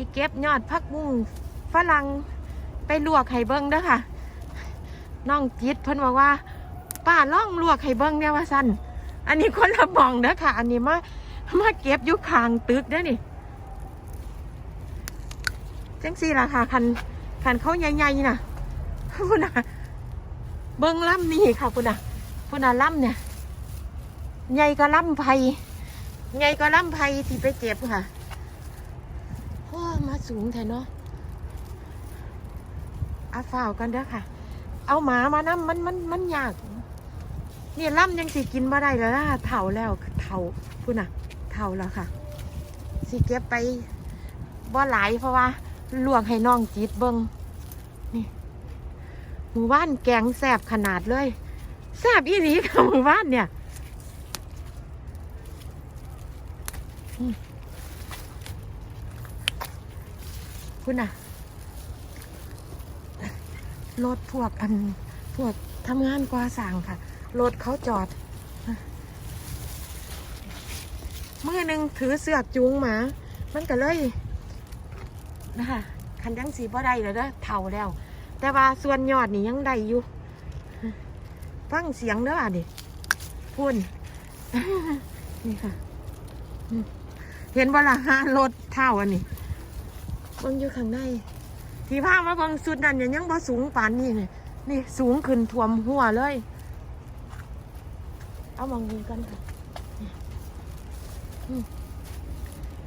สิเก็บยอดพักบุ้งฝรั่งไปลวกไข่เบิ้งเด้อค่ะน้องจิตเพิ่นบอกว่า ป้าล่องลวกไข่เบิ้งเนี่ยว่าสั้นอันนี้คนละบองเด้อค่ะ อันนี้มามาเก็บอยู่คางตึกเด้อนี่จังสี่ล่ะค่ะคันคันเขาใหญ่ๆน่ะพุ่นน่ะเบิ้งล่ำนี่ค่ะพุ่นน่ะพุ่นน่ะล่ำเนี่ยใหญ่ก็ล่ำไผ่ใหญ่ก็ล่ำไผ่ที่ไปเก็บค่ะ สูงแท้เนาะเอาฝ้าวกันเด้อค่ะ เอาหมามานํมันมันมันยากเนี่ยล่ำยังสิกินมาได้แล้วล่ะเถ่าแล้วเถ่าพุ่นน่ะเถ่าแล้วค่ะ สิเก็บไปบ่หลายเพราะว่าลวกให้น้องจีดเบิงนี่หมู่บ้านแกงแสบขนาดเลยแสบอีหลีค่ะหมู่บ้านเนี่ย คุณน่ะ รถพวกอันพวกทำงานก่อสร้างค่ะ รถเขาจอด เมื่อหนึ่งถือเสือกจูงหมา มันก็เลยนะคะคันยังสีบ่ได้เลยเด้อเท่าแล้ว แต่ว่าส่วนยอดนี่ยังได้อยู่ฟังเสียงเด้ออะดิพุ่นนี่ค่ะ เห็นบ่ล่ะฮะรถเท่าอันนี้ เบิ่งอยู่ข้างในที่ผ้ามาเบางสุดนั่นยังยังบ่สูงปานนี่นี่นี่สูงขึ้นท่วมหัวเลย เอามองดูกันค่ะ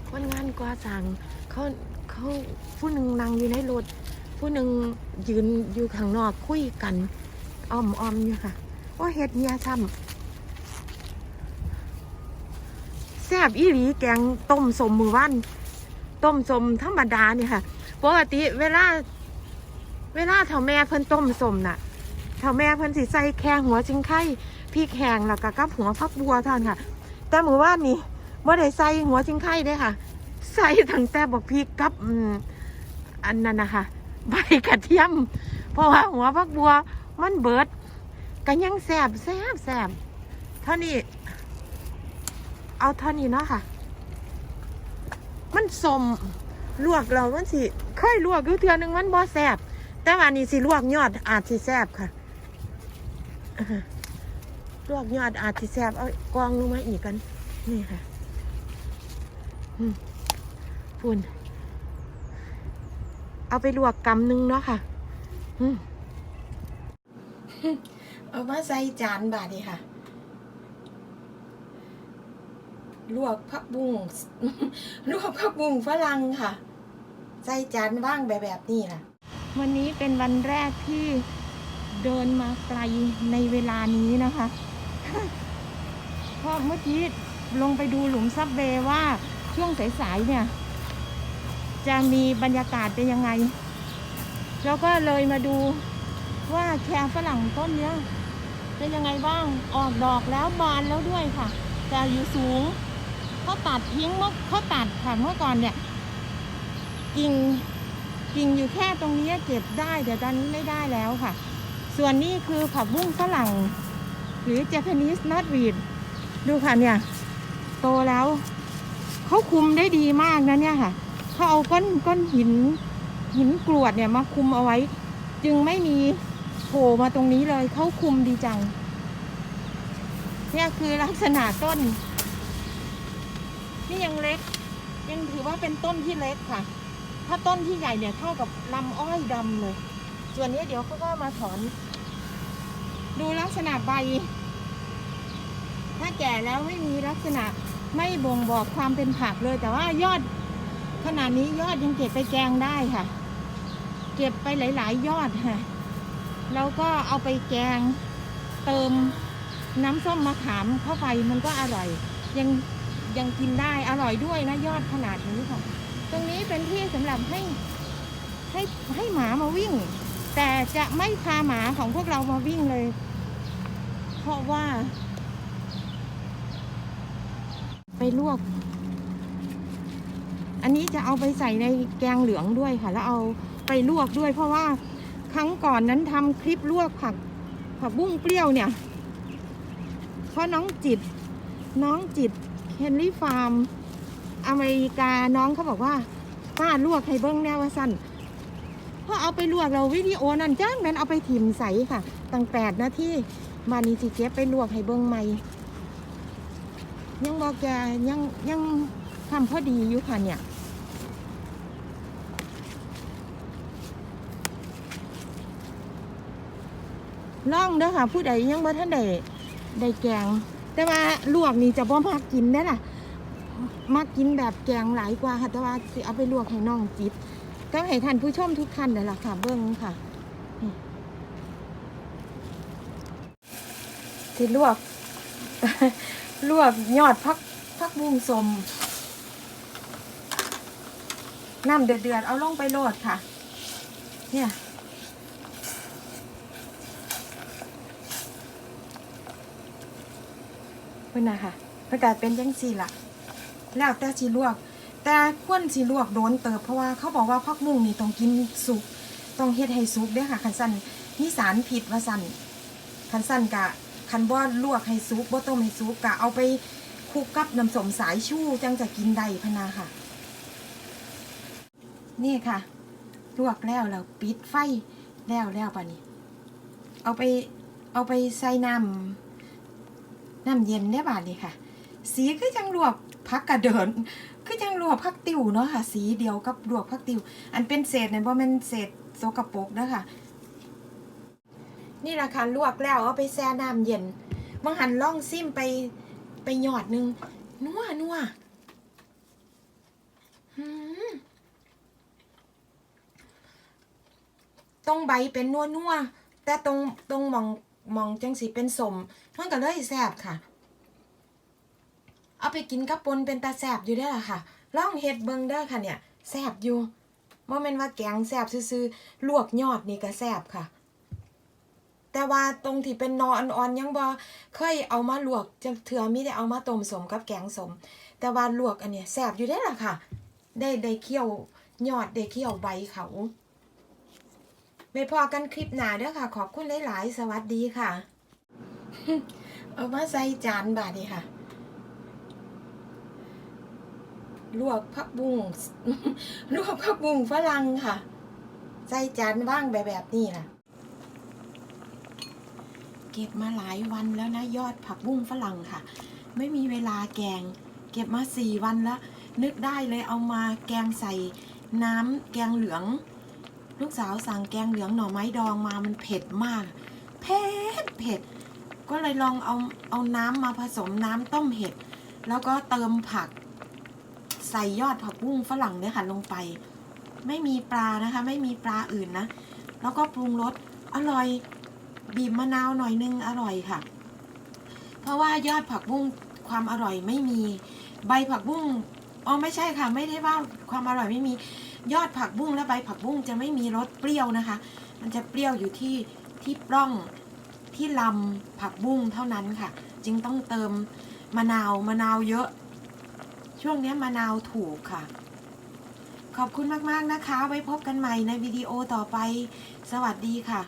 คนงานก่อสร้างเขาเขาผู้หนึ่งนั่งอยู่ในรถผู้หนึ่งยืนอยู่ข้างนอกคุยกันอ้อมอ้อมอยู่ค่ะว่าเฮ็ดเมียซ้ำแซบอีหลีแกงต้มสมมือวัน ต้มสมธรรมดานี่ค่ะปกติเวลา เวลาเถ่าแม่เพิ่นต้มสมน่ะเถ่าแม่เพิ่นสิใส่แค่หัวจิงไข่พริกแห้งแล้วก็กับหัวฟักบัวท่านค่ะ แต่หมู่บ้านนี้บ่ได้ใส่หัวจิงไข่เด้ค่ะ ใส่ตั้งแต่บอกพริกกับอันนั้นนะคะใบกระเทียม เพราะว่าหัวฟักบัวมันเบิดกันยังแสบแสบแสบเท่านี้ เอาเท่านี้เนาะค่ะ มันสมลวกเรามันสิเคยลวกอยู่เทือหนึงมันบ่แซบแต่ว่านี่สิลวกยอดอาจสิแซบค่ะลวกยอดอาจสิแซบเอากองลงมาอีกกัน นี่ค่ะอืมพุ่นเอาไปลวกกำหนึงเนาะค่ะอืมเอามาใส่จานบาดนีค่ะ ลวกผักบุ้งลวกผักบุ้งฝรั่งค่ะ ใส่จานว่างแบบแบบนี้ล่ะ วันนี้เป็นวันแรกที่เดินมาไกลในเวลานี้นะคะ เพราะเมื่อกี้ลงไปดูหลุมซับเบว่าช่วงสายๆเนี่ย จะมีบรรยากาศเป็นยังไง แล้วก็เลยมาดูว่าแครฝรั่งต้นเนี้ยเป็นยังไงบ้าง ออกดอกแล้วบานแล้วด้วยค่ะ แต่อยู่สูง เขาตัดทิ้งเมื่อเขาตัดค่ะเมื่อก่อนเนี่ยกิ่งกิ่งอยู่แค่ตรงนี้เก็บได้แต่ตอนนี้ไม่ได้แล้วค่ะ ส่วนนี้คือผักบุ้งฝรั่ง หรือ Japanese nutweed ดูค่ะเนี่ย โตแล้วเขาคุมได้ดีมากนะเนี่ยค่ะเขาเอาก้อนก้อนหินหินกรวดเนี่ยมาคุมเอาไว้ จึงไม่มีโผล่มาตรงนี้เลยเขาคุมดีจัง เนี่ยคือลักษณะต้น นี่ยังเล็ก ยังถือว่าเป็นต้นที่เล็กค่ะ ถ้าต้นที่ใหญ่เนี่ยเท่ากับลำอ้อยดำเลย ส่วนนี้เดี๋ยวเขาก็มาถอน ดูลักษณะใบ ถ้าแก่แล้วไม่มีลักษณะไม่บ่งบอกความเป็นผักเลย แต่ว่ายอดขนาดนี้ยอดยังเก็บไปแกงได้ค่ะ เก็บไปหลาย ๆ ยอดค่ะแล้วก็เอาไปแกงเติมน้ำส้มมะขามเข้าไปมันก็อร่อย ยัง ยังกินได้อร่อยด้วยนะยอดขนาดนี้ค่ะ ตรงนี้เป็นที่สำหรับให้ให้ให้หมามาวิ่ง แต่จะไม่พาหมาของพวกเรามาวิ่งเลย เพราะว่า ไปลวก อันนี้จะเอาไปใส่ในแกงเหลืองด้วยค่ะ แล้วเอาไปลวกด้วย เพราะว่าครั้งก่อนนั้นทำคลิปลวกผักผักบุ้งเปรี้ยวเนี่ยเพราะน้องจิตน้องจิต เฮนรี่ฟาร์ม อเมริกาน้องเขาบอกว่า ป้าลวกให้เบิ้งแน่ว่าสั่นพอเอาไปลวกเราวิดีโอนั่นจ้างแมนเอาไปถิ่มใสค่ะ ตั้งแปดนาทีมานี่สิเก็บไปลวกให้เบิ้งใหม่ยังบอกแกยังยังทำพอดีอยู่ค่ะเนี่ยล่องเด้อค่ะ ผู้ใดยังบ่ท่านใดได้แกง แต่ว่าลวกนี่จะบ่มากกินได้ล่ะมักกินแบบแกงหลายกว่าค่ะแต่ว่าสิเอาไปลวกให้น้องจิตก็ให้ท่านผู้ชมทุกท่านนั่นแหละค่ะ เบิ้งค่ะนี่สิลวก ลวกยอดพักพักบุ้งสมน้ำเดือดๆเอาลงไปโรดค่ะ เนี่ย เพิ่นนะค่ะประกาศเป็นจังสี่ละแล้วแต่สิลวก แต่ควรสิลวกโดนเติบเพราะว่าเขาบอกว่าพักมุ้งนี่ต้องกินสุกต้องเฮ็ดให้สุกเด้อค่ะคันสั้นมีสารผิดว่าสั้นคันสั้นกะคันบ่ลวกให้สุกบ่ต้มให้สุกกะเอาไปคลุกกับน้ำสมสายชูจังจะกินได้พนาค่ะ นี่ค่ะลวกแล้วแล้วปิดไฟแล้วแล้วป่ะนี่เอาไปเอาไปใส่น้ำ น้ำเย็นได้บาดนี่ค่ะ สีคือจังลวกพักกระเดิน คือจังลวกพักติวเนาะค่ะ สีเดียวกับลวกพักติว อันเป็นเศษเนี่ยบ่แม่นเศษโซกปรกเด้อค่ะนี่แหละค่ะลวกแล้วเอาไปแช่น้ำเย็นบางหันล่องซิมไปไปหยอดนึงนัวนัวตรงใบเป็นนัวนัวแต่ตรงตรงหมอง มองจังสีเป็นสมมันก็เลยแสบค่ะ เอาไปกินกับปนเป็นตาแสบอยู่ได้ล่ะค่ะลองเฮ็ดเบิงเด้อค่ะเนี่ยแสบอยู่บ่แม่นว่าแกงแสบซื่อๆลวกยอดนี่ก็แสบค่ะ แต่ว่าตรงที่เป็นนออ่อนๆยังบ่เคยเอามาลวกจังเถื่อมีได้เอามาต้มสมกับแกงสม แต่ว่าลวกอันเนี้ยแสบอยู่ได้ล่ะค่ะ ได้ได้เคี่ยวยอดได้เคี่ยวใบเขา ไม่พอกันคลิปหน้าเด้อค่ะ ขอบคุณหลาย ๆ สวัสดีค่ะ เอามาใส่จานบาดนี้ค่ะ ลวกผักบุ้งลวกผักบุ้งฝรั่งค่ะ ใส่จานว่างแบบแบบนี้ล่ะ เก็บมาหลายวันแล้วนะ ยอดผักบุ้งฝรั่งค่ะ ไม่มีเวลาแกง เก็บมาสี่วันแล้ว นึกได้เลยเอามาแกงใส่น้ำแกงเหลือง ลูกสาวสั่งแกงเหลืองหน่อไม้ดองมามันเผ็ดมาก เผ็ดเผ็ด ก็เลยลองเอาเอาน้ำมาผสมน้ำต้มเห็ด แล้วก็เติมผัก ใส่ยอดผักบุ้งฝรั่งเนี่ยค่ะลงไป ไม่มีปลานะคะ ไม่มีปลาอื่นนะ แล้วก็ปรุงรสอร่อย บีบมะนาวหน่อยนึงอร่อยค่ะ เพราะว่ายอดผักบุ้งความอร่อยไม่มี ใบผักบุ้งอ๋อไม่ใช่ค่ะ ไม่ได้ว่าความอร่อยไม่มี ยอดผักบุ้งและใบผักบุ้งจะไม่มีรสเปรี้ยวนะคะ มันจะเปรี้ยวอยู่ที่ที่ปล้องที่ลำผักบุ้งเท่านั้นค่ะ จึงต้องเติมมะนาวมะนาวเยอะ ช่วงนี้มะนาวถูกค่ะ ขอบคุณมากๆนะคะ ไว้พบกันใหม่ในวิดีโอต่อไป สวัสดีค่ะ